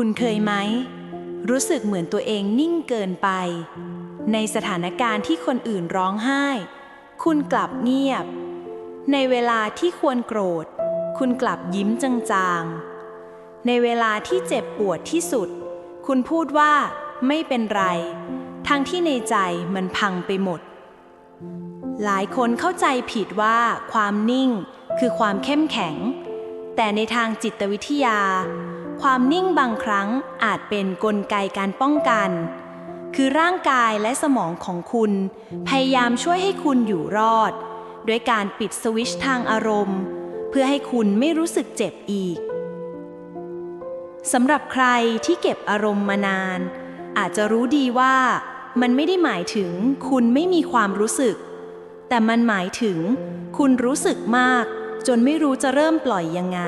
คุณเคยไหม รู้สึกเหมือนตัวเองนิ่งเกินไป ในสถานการณ์ที่คนอื่นร้องไห้ คุณกลับเงียบ ในเวลาที่ควรโกรธ คุณกลับยิ้มจางๆ ในเวลาที่เจ็บปวดที่สุด คุณพูดว่าไม่เป็นไร ทั้งที่ในใจมันพังไปหมด หลายคนเข้าใจผิดว่าความนิ่งคือความเข้มแข็ง แต่ในทางจิตวิทยา ความนิ่งบางครั้งอาจเป็นนกลไกการป้องกัน คือร่างกายและสมองของคุณ พยายามช่วยให้คุณอยู่รอด ด้วยการปิดสวิตช์ทางอารมณ์ เพื่อให้คุณไม่รู้สึกเจ็บอีกสำหรับใครที่เก็บอารมณ์มานาน อาจจะรู้ดีว่ามันไม่ได้หมายถึงคุณไม่มีความรู้สึก แต่มันหมายถึงคุณรู้สึกมาก จนไม่รู้จะเริ่มปล่อยยังไง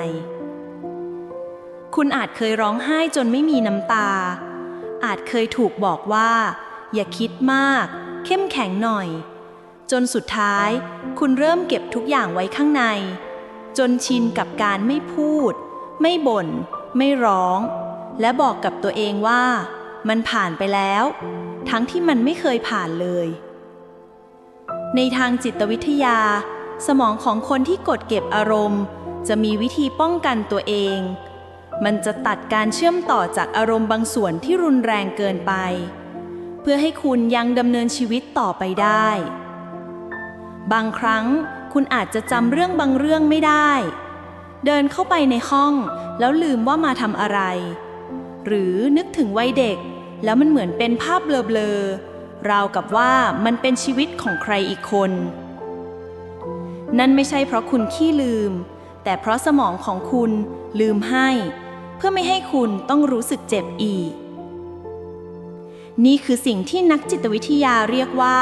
คุณอาจเคยร้องไห้จนไม่มีน้ำตา อาจเคยถูกบอกว่า อย่าคิดมาก เข้มแข็งหน่อย จนสุดท้าย คุณเริ่มเก็บทุกอย่างไว้ข้างใน จนชินกับการไม่พูด ไม่บน่น ไม่ร้อง และบอกกับตัวเองว่า มันผ่านไปแล้ว ทั้งที่มันไม่เคยผ่านเลย ในทางจิตวิทยา สมองของคนที่กดเก็บอารมณ์ จะมีวิธีป้องกันตัวเอง มันจะตัดการเชื่อมต่อจากอารมณ์บางส่วนที่รุนแรงเกินไป เพื่อให้คุณยังดำเนินชีวิตต่อไปได้ บางครั้งคุณอาจจะจำเรื่องบางเรื่องไม่ได้ เดินเข้าไปในห้องแล้วลืมว่ามาทำอะไร หรือนึกถึงวัยเด็ก แล้วมันเหมือนเป็นภาพเบลอๆราวกับว่ามันเป็นชีวิตของใครอีกคน นั่นไม่ใช่เพราะคุณขี้ลืม แต่เพราะสมองของคุณลืมให้ เพื่อไม่ให้คุณต้องรู้สึกเจ็บอีก นี่คือสิ่งที่นักจิตวิทยาเรียกว่า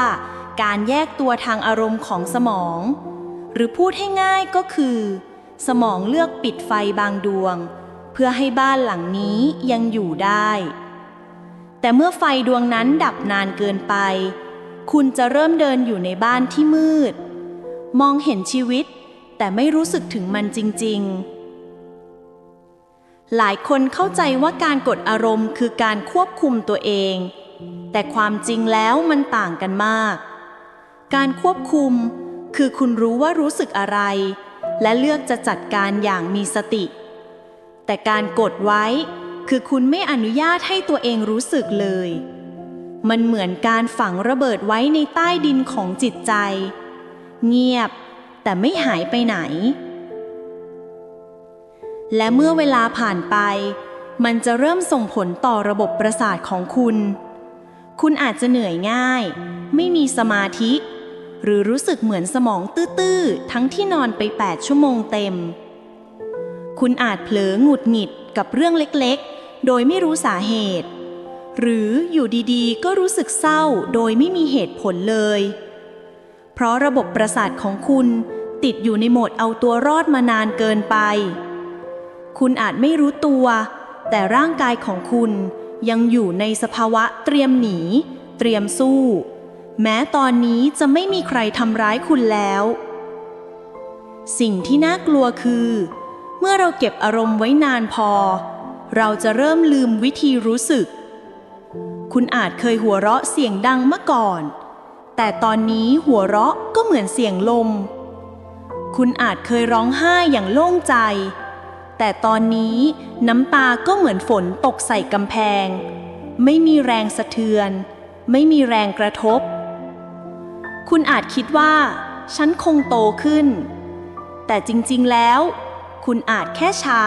การแยกตัวทางอารมณ์ของสมอง หรือพูดให้ง่ายก็คือ สมองเลือกปิดไฟบางดวง เพื่อให้บ้านหลังนี้ยังอยู่ได้ แต่เมื่อไฟดวงนั้นดับนานเกินไป คุณจะเริ่มเดินอยู่ในบ้านที่มืด มองเห็นชีวิตแต่ไม่รู้สึกถึงมันจริง ๆ หลายคนเข้าใจว่าการกดอารมณ์คือการควบคุมตัวเอง แต่ความจริงแล้วมันต่างกันมาก การควบคุม คือคุณรู้ว่ารู้สึกอะไร และเลือกจะจัดการอย่างมีสติ แต่การกดไว้ คือคุณไม่อนุญาตให้ตัวเองรู้สึกเลย มันเหมือนการฝังระเบิดไว้ในใต้ดินของจิตใจ เงียบ แต่ไม่หายไปไหน และเมื่อเวลาผ่านไป มันจะเริ่มส่งผลต่อระบบประสาทของคุณ คุณอาจจะเหนื่อยง่าย ไม่มีสมาธิ หรือรู้สึกเหมือนสมองตื้อๆ ทั้งที่นอนไป 8 ชั่วโมงเต็ม คุณอาจเผลอหงุดหงิดกับเรื่องเล็กๆ โดยไม่รู้สาเหตุ หรืออยู่ดีๆ ก็รู้สึกเศร้าโดยไม่มีเหตุผลเลย เพราะระบบประสาทของคุณติดอยู่ในโหมดเอาตัวรอดมานานเกินไป คุณอาจไม่รู้ตัว แต่ร่างกายของคุณยังอยู่ในสภาวะเตรียมหนี เตรียมสู้ แม้ตอนนี้จะไม่มีใครทำร้ายคุณแล้ว สิ่งที่น่ากลัวคือ เมื่อเราเก็บอารมณ์ไว้นานพอ เราจะเริ่มลืมวิธีรู้สึก คุณอาจเคยหัวเราะเสียงดังเมื่อก่อน แต่ตอนนี้หัวเราะก็เหมือนเสียงลม คุณอาจเคยร้องไห้อย่างโล่งใจ แต่ตอนนี้น้ำตาก็เหมือนฝนตกใส่กำแพง ไม่มีแรงสะเทือน ไม่มีแรงกระทบ คุณอาจคิดว่า ฉันคงโตขึ้น แต่จริงๆแล้ว คุณอาจแค่ชา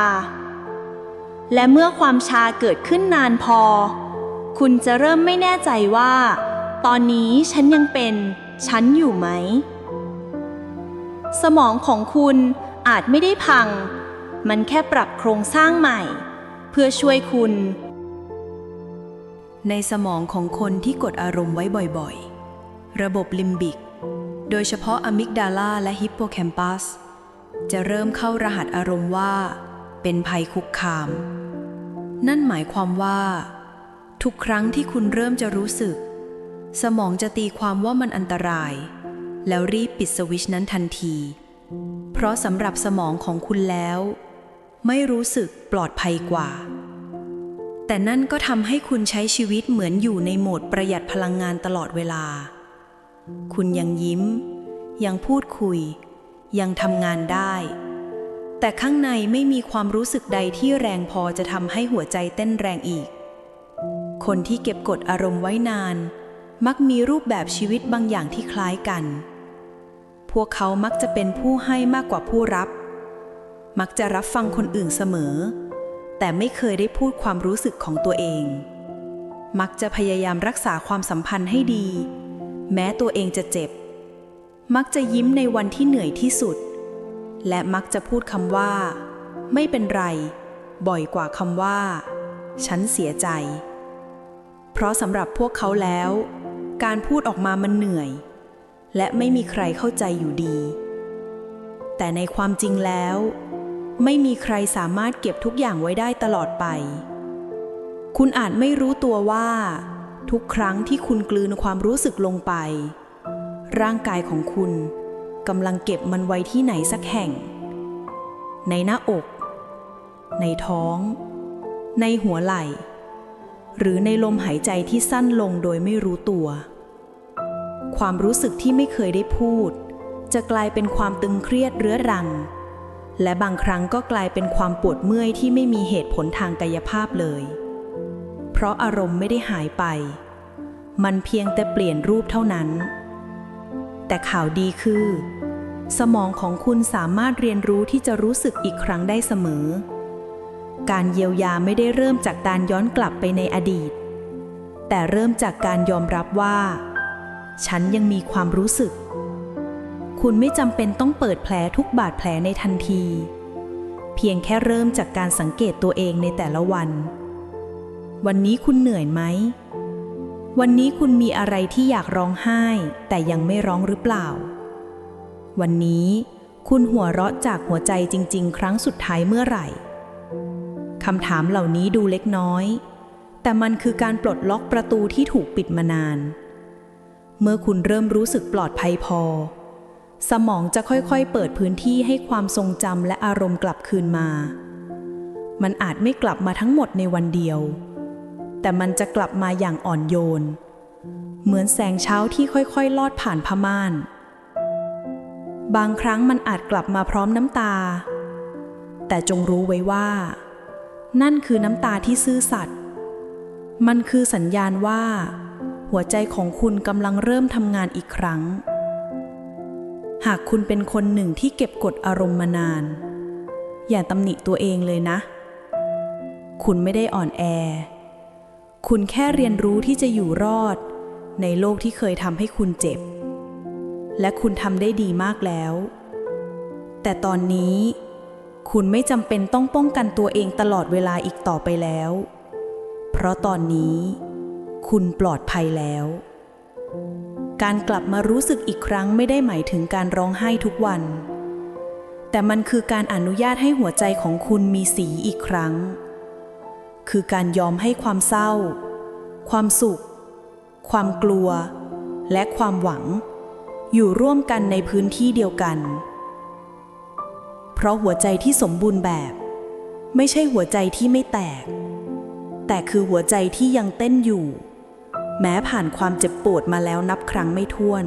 และเมื่อความชาเกิดขึ้นนานพอ คุณจะเริ่มไม่แน่ใจว่า ตอนนี้ฉันยังเป็นฉันอยู่ไหม สมองของคุณอาจไม่ได้พัง มันแค่ปรับโครงสร้างใหม่ เพื่อช่วยคุณ ในสมองของคนที่กดอารมณ์ไว้บ่อยๆ ระบบลิมบิก โดยเฉพาะอะมิกดาลาและฮิปโปแคมปัส จะเริ่มเข้ารหัสอารมณ์ว่า เป็นภัยคุกคาม นั่นหมายความว่า ทุกครั้งที่คุณเริ่มจะรู้สึก สมองจะตีความว่ามันอันตราย แล้วรีบปิดสวิชนั้นทันที เพราะสำหรับสมองของคุณแล้ว ไม่รู้สึกปลอดภัยกว่า แต่นั่นก็ทำให้คุณใช้ชีวิตเหมือนอยู่ในโหมดประหยัดพลังงานตลอดเวลา คุณยังยิ้ม ยังพูดคุย ยังทำงานได้ แต่ข้างในไม่มีความรู้สึกใดที่แรงพอจะทำให้หัวใจเต้นแรงอีก คนที่เก็บกดอารมณ์ไว้นาน มักมีรูปแบบชีวิตบางอย่างที่คล้ายกัน พวกเขามักจะเป็นผู้ให้มากกว่าผู้รับ มักจะรับฟังคนอื่นเสมอ แต่ไม่เคยได้พูดความรู้สึกของตัวเอง มักจะพยายามรักษาความสัมพันธ์ให้ดี แม้ตัวเองจะเจ็บ มักจะยิ้มในวันที่เหนื่อยที่สุด และมักจะพูดคำว่า ไม่เป็นไร บ่อยกว่าคำว่า ฉันเสียใจ เพราะสำหรับพวกเขาแล้ว การพูดออกมามันเหนื่อย และไม่มีใครเข้าใจอยู่ดีแต่ในความจริงแล้ว ไม่มีใครสามารถเก็บทุกอย่างไว้ได้ตลอดไป คุณอาจไม่รู้ตัวว่า ทุกครั้งที่คุณกลืนความรู้สึกลงไป ร่างกายของคุณกำลังเก็บมันไว้ที่ไหนสักแห่ง ในหน้าอก ในท้อง ในหัวไหล่ หรือในลมหายใจที่สั้นลงโดยไม่รู้ตัว ความรู้สึกที่ไม่เคยได้พูด จะกลายเป็นความตึงเครียดเรื้อรัง และบางครั้งก็กลายเป็นความปวดเมื่อยที่ไม่มีเหตุผลทางกายภาพเลย เพราะอารมณ์ไม่ได้หายไป มันเพียงแต่เปลี่ยนรูปเท่านั้น แต่ข่าวดีคือ สมองของคุณสามารถเรียนรู้ที่จะรู้สึกอีกครั้งได้เสมอ การเยียวยาไม่ได้เริ่มจากการย้อนกลับไปในอดีต แต่เริ่มจากการยอมรับว่า ฉันยังมีความรู้สึก คุณไม่จำเป็นต้องเปิดแผลทุกบาดแผลในทันที เพียงแค่เริ่มจากการสังเกตตัวเองในแต่ละวัน วันนี้คุณเหนื่อยไหม วันนี้คุณมีอะไรที่อยากร้องไห้ แต่ยังไม่ร้องหรือเปล่า วันนี้คุณหัวเราะจากหัวใจจริง ๆ ครั้งสุดท้ายเมื่อไหร่คำถามเหล่านี้ดูเล็กน้อย แต่มันคือการปลดล็อกประตูที่ถูกปิดมานาน เมื่อคุณเริ่มรู้สึกปลอดภัยพอ สมองจะค่อยๆ เปิดพื้นที่ให้ความทรงจำและอารมณ์กลับคืนมา มันอาจไม่กลับมาทั้งหมดในวันเดียว แต่มันจะกลับมาอย่างอ่อนโยน เหมือนแสงเช้าที่ค่อยๆ ลอดผ่านผ้าม่าน บางครั้งมันอาจกลับมาพร้อมน้ำตา แต่จงรู้ไว้ว่า นั่นคือน้ำตาที่ซื่อสัตย์ มันคือสัญญาณว่า หัวใจของคุณกำลังเริ่มทำงานอีกครั้ง หากคุณเป็นคนหนึ่งที่เก็บกดอารมณ์มานาน อย่าตำหนิตัวเองเลยนะ คุณไม่ได้อ่อนแอ คุณแค่เรียนรู้ที่จะอยู่รอด ในโลกที่เคยทำให้คุณเจ็บ และคุณทำได้ดีมากแล้ว แต่ตอนนี้ คุณไม่จำเป็นต้องป้องกันตัวเองตลอดเวลาอีกต่อไปแล้ว เพราะตอนนี้ คุณปลอดภัยแล้ว การกลับมารู้สึกอีกครั้งไม่ได้หมายถึงการร้องไห้ทุกวัน แต่มันคือการอนุญาตให้หัวใจของคุณมีสีอีกครั้ง คือการยอมให้ความเศร้า ความสุข ความกลัว และความหวัง อยู่ร่วมกันในพื้นที่เดียวกัน เพราะหัวใจที่สมบูรณ์แบบ ไม่ใช่หัวใจที่ไม่แตก แต่คือหัวใจที่ยังเต้นอยู่ แม้ผ่านความเจ็บปวดมาแล้วนับครั้งไม่ถ้วน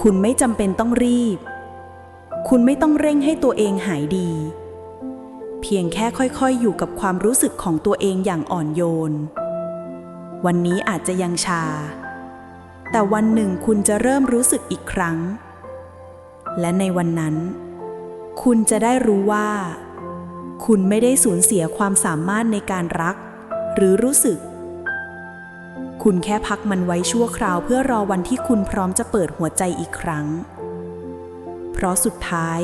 คุณไม่จำเป็นต้องรีบ คุณไม่ต้องเร่งให้ตัวเองหายดี เพียงแค่ค่อยๆ อยู่กับความรู้สึกของตัวเองอย่างอ่อนโยน วันนี้อาจจะยังชา แต่วันหนึ่งคุณจะเริ่มรู้สึกอีกครั้ง และในวันนั้น คุณจะได้รู้ว่า คุณไม่ได้สูญเสียความสามารถในการรัก หรือรู้สึก คุณแค่พักมันไว้ชั่วคราวเพื่อรอวันที่คุณพร้อมจะเปิดหัวใจอีกครั้ง เพราะสุดท้าย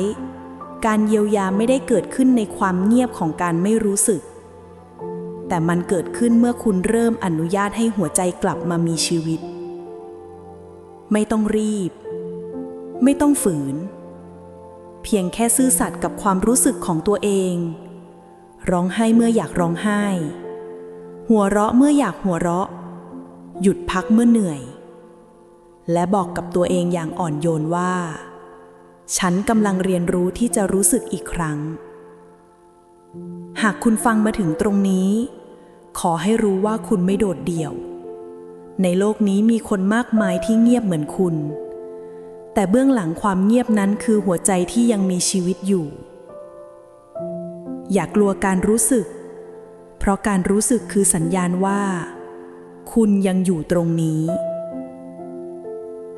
การเยียวยาไม่ได้เกิดขึ้นในความเงียบของการไม่รู้สึก แต่มันเกิดขึ้นเมื่อคุณเริ่มอนุญาตให้หัวใจกลับมามีชีวิต ไม่ต้องรีบ ไม่ต้องฝืน เพียงแค่ซื่อสัตย์กับความรู้สึกของตัวเอง ร้องไห้เมื่ออยากร้องไห้ หัวเราะเมื่ออยากหัวเราะ หยุดพักเมื่อเหนื่อย และบอกกับตัวเองอย่างอ่อนโยนว่า ฉันกำลังเรียนรู้ที่จะรู้สึกอีกครั้ง หากคุณฟังมาถึงตรงนี้ ขอให้รู้ว่าคุณไม่โดดเดี่ยว ในโลกนี้มีคนมากมายที่เงียบเหมือนคุณ แต่เบื้องหลังความเงียบนั้นคือหัวใจที่ยังมีชีวิตอยู่ อย่ากลัวการรู้สึก เพราะการรู้สึกคือสัญญาณว่า คุณยังอยู่ตรงนี้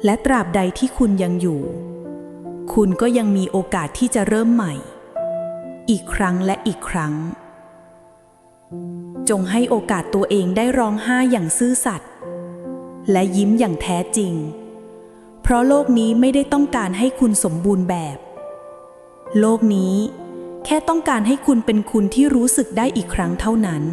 และตราบใดที่คุณยังอยู่ คุณก็ยังมีโอกาสที่จะเริ่มใหม่ อีกครั้งและอีกครั้ง จงให้โอกาสตัวเองได้ร้องไห้อย่างซื่อสัตย์และยิ้มอย่างแท้จริง เพราะโลกนี้ไม่ได้ต้องการให้คุณสมบูรณ์แบบ โลกนี้แค่ต้องการให้คุณเป็นคุณที่รู้สึกได้อีกครั้งเท่านั้น